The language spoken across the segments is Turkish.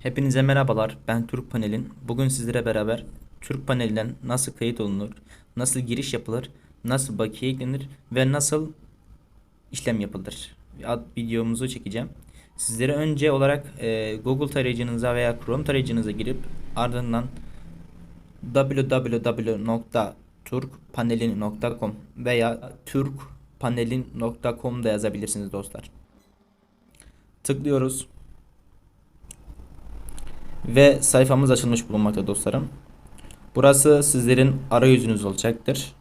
Hepinize merhabalar. Ben Türk Panel'in. Bugün sizlere beraber Türk Panel'den nasıl kayıt olunur, nasıl giriş yapılır, nasıl bakiye eklenir ve nasıl işlem yapılır ad videomuzu çekeceğim. Sizlere önce olarak e, Google tarayıcınıza veya Chrome tarayıcınıza girip ardından www.turkpanelin.com veya turkpanelin.com da yazabilirsiniz dostlar. Tıklıyoruz. Ve sayfamız açılmış bulunmakta dostlarım. Burası sizlerin arayüzünüz olacaktır.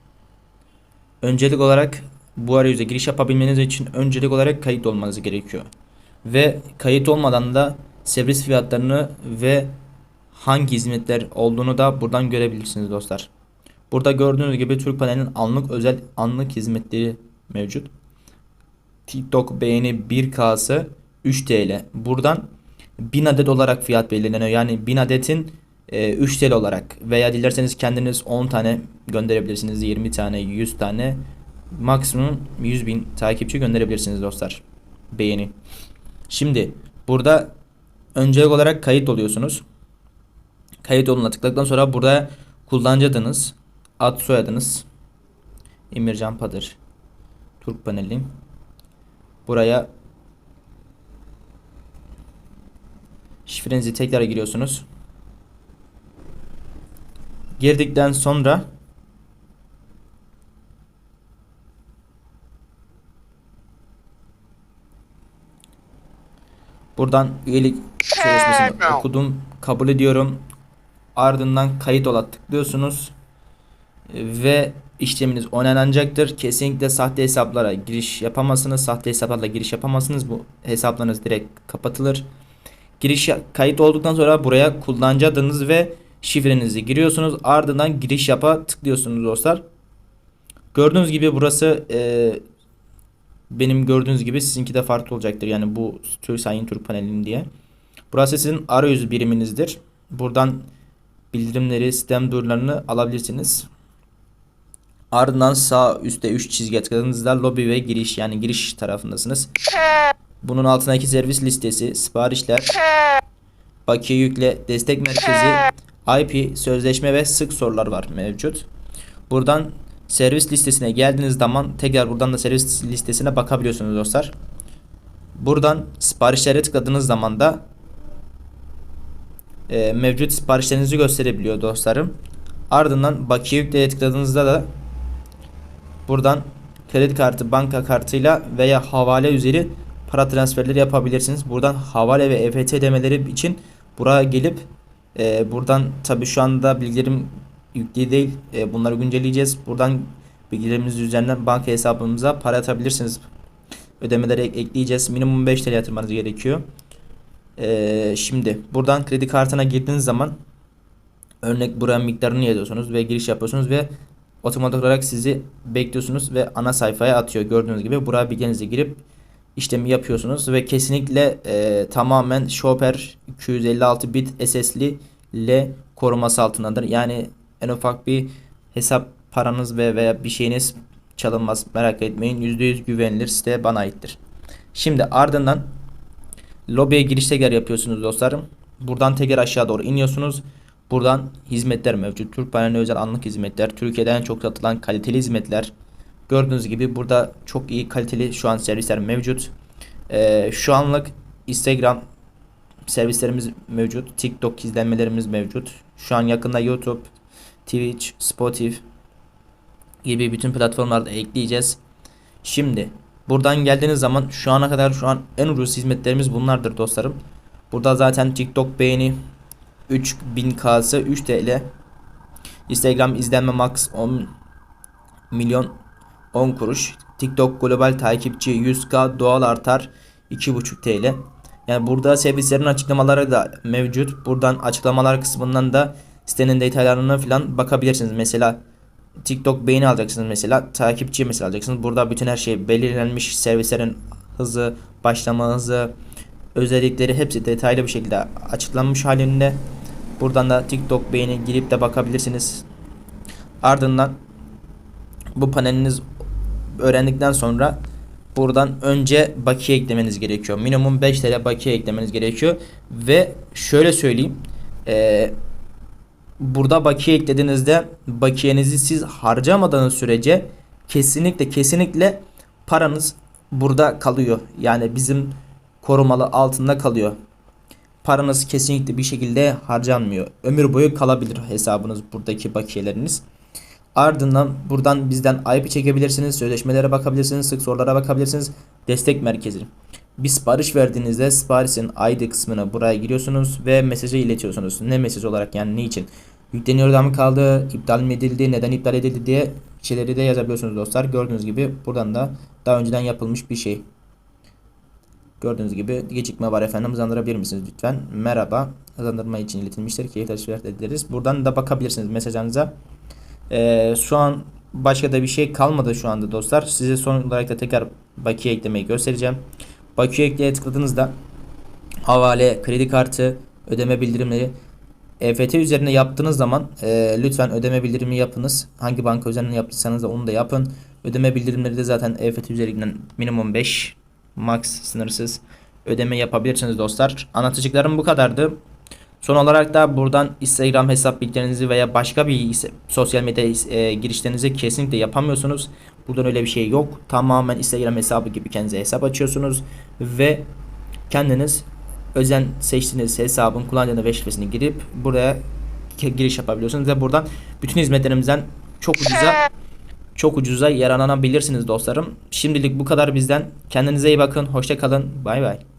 Öncelik olarak bu arayüze giriş yapabilmeniz için öncelik olarak kayıt olmanız gerekiyor. Ve kayıt olmadan da servis fiyatlarını ve hangi hizmetler olduğunu da buradan görebilirsiniz dostlar. Burada gördüğünüz gibi Türk Panel'in anlık özel anlık hizmetleri mevcut. TikTok beğeni 1K'sı 3 TL. Buradan 1000 adet olarak fiyat belirleniyor. Yani 1000 adetin e, 3 TL olarak veya dilerseniz kendiniz 10 tane gönderebilirsiniz. 20 tane, 100 tane maksimum 100 bin takipçi gönderebilirsiniz dostlar. Beğeni. Şimdi burada öncelik olarak kayıt oluyorsunuz. Kayıt oluna tıkladıktan sonra burada kullanıcı adınız, ad soyadınız, Emircan Padır, Türk paneli. Buraya şifrenizi tekrar giriyorsunuz. Girdikten sonra buradan üyelik sözleşmesini okudum, kabul ediyorum. Ardından kayıt ola tıklıyorsunuz ve işleminiz onaylanacaktır. Kesinlikle sahte hesaplara giriş yapamazsınız. Sahte hesaplarla giriş yapamazsınız. Bu hesaplarınız direkt kapatılır. Giriş kayıt olduktan sonra buraya kullanıcı adınız ve şifrenizi giriyorsunuz. Ardından giriş yapa tıklıyorsunuz dostlar. Gördüğünüz gibi burası e, benim gördüğünüz gibi sizinki de farklı olacaktır. Yani bu Türk Sayın Türk panelin diye. Burası sizin arayüz biriminizdir. Buradan bildirimleri, sistem duyurularını alabilirsiniz. Ardından sağ üstte 3 çizgi tıkladığınızda lobi ve giriş yani giriş tarafındasınız. Bunun altındaki servis listesi, siparişler, bakiye yükle, destek merkezi, IP, sözleşme ve sık sorular var mevcut. Buradan servis listesine geldiğiniz zaman tekrar buradan da servis listesine bakabiliyorsunuz dostlar. Buradan siparişlere tıkladığınız zaman da e, mevcut siparişlerinizi gösterebiliyor dostlarım. Ardından bakiye yükleye tıkladığınızda da buradan kredi kartı, banka kartıyla veya havale üzeri para transferleri yapabilirsiniz. Buradan havale ve EFT ödemeleri için buraya gelip e, buradan tabi şu anda bilgilerim yüklü değil. E, bunları güncelleyeceğiz. Buradan bilgilerimiz üzerinden banka hesabımıza para atabilirsiniz. Ödemeleri ek- ekleyeceğiz. Minimum 5 TL yatırmanız gerekiyor. E, şimdi buradan kredi kartına girdiğiniz zaman örnek buraya miktarını yazıyorsunuz ve giriş yapıyorsunuz ve otomatik olarak sizi bekliyorsunuz ve ana sayfaya atıyor. Gördüğünüz gibi buraya bilgilerinizi girip işlemi yapıyorsunuz ve kesinlikle e, tamamen Chopper 256 bit SS'li ile koruması altındadır. Yani en ufak bir hesap paranız ve veya bir şeyiniz çalınmaz. Merak etmeyin. %100 güvenilir site bana aittir. Şimdi ardından lobiye giriş tekrar yapıyorsunuz dostlarım. Buradan tekrar aşağı doğru iniyorsunuz. Buradan hizmetler mevcut. Türk paneline özel anlık hizmetler. Türkiye'de en çok satılan kaliteli hizmetler. Gördüğünüz gibi burada çok iyi kaliteli şu an servisler mevcut. Ee, şu anlık Instagram servislerimiz mevcut. TikTok izlenmelerimiz mevcut. Şu an yakında YouTube, Twitch, Spotify gibi bütün platformlarda ekleyeceğiz. Şimdi buradan geldiğiniz zaman şu ana kadar şu an en ucuz hizmetlerimiz bunlardır dostlarım. Burada zaten TikTok beğeni 3000K'sı 3 TL. Instagram izlenme max 10 milyon 10 kuruş. TikTok global takipçi 100k doğal artar 2,5 TL. Yani burada servislerin açıklamaları da mevcut. Buradan açıklamalar kısmından da sitenin detaylarına falan bakabilirsiniz. Mesela TikTok beğeni alacaksınız mesela. Takipçi mesela alacaksınız. Burada bütün her şey belirlenmiş. Servislerin hızı, başlama hızı, özellikleri hepsi detaylı bir şekilde açıklanmış halinde. Buradan da TikTok beğeni girip de bakabilirsiniz. Ardından bu paneliniz öğrendikten sonra buradan önce bakiye eklemeniz gerekiyor. Minimum 5 TL bakiye eklemeniz gerekiyor. Ve şöyle söyleyeyim. Ee, burada bakiye eklediğinizde bakiyenizi siz harcamadığınız sürece kesinlikle kesinlikle paranız burada kalıyor. Yani bizim korumalı altında kalıyor. Paranız kesinlikle bir şekilde harcanmıyor. Ömür boyu kalabilir hesabınız buradaki bakiyeleriniz. Ardından buradan bizden IP çekebilirsiniz, sözleşmelere bakabilirsiniz, sık sorulara bakabilirsiniz. Destek merkezi. Bir sipariş verdiğinizde siparişin ID kısmına buraya giriyorsunuz ve mesajı iletiyorsunuz. Ne mesaj olarak yani niçin? Yükleniyor da mı kaldı, iptal mi edildi, neden iptal edildi diye şeyleri de yazabiliyorsunuz dostlar. Gördüğünüz gibi buradan da daha önceden yapılmış bir şey. Gördüğünüz gibi gecikme var efendim hızlandırabilir misiniz lütfen? Merhaba. Hızlandırma için iletilmiştir. Keyif teşvikat ederiz. Buradan da bakabilirsiniz mesajınıza. Ee, şu an başka da bir şey kalmadı şu anda dostlar. Size son olarak da tekrar bakiye eklemeyi göstereceğim. Bakiye ekleye tıkladığınızda havale, kredi kartı, ödeme bildirimleri EFT üzerine yaptığınız zaman e, lütfen ödeme bildirimi yapınız. Hangi banka üzerinden yaptıysanız da onu da yapın. Ödeme bildirimleri de zaten EFT üzerinden minimum 5 max sınırsız ödeme yapabilirsiniz dostlar. Anlatacaklarım bu kadardı. Son olarak da buradan Instagram hesap bilgilerinizi veya başka bir sosyal medya e, girişlerinizi kesinlikle yapamıyorsunuz. Buradan öyle bir şey yok. Tamamen Instagram hesabı gibi kendinize hesap açıyorsunuz ve kendiniz özen seçtiğiniz hesabın kullanıcı ve girip buraya giriş yapabiliyorsunuz ve buradan bütün hizmetlerimizden çok ucuza çok ucuza yararlanabilirsiniz dostlarım. Şimdilik bu kadar bizden. Kendinize iyi bakın. Hoşça kalın. Bay bay.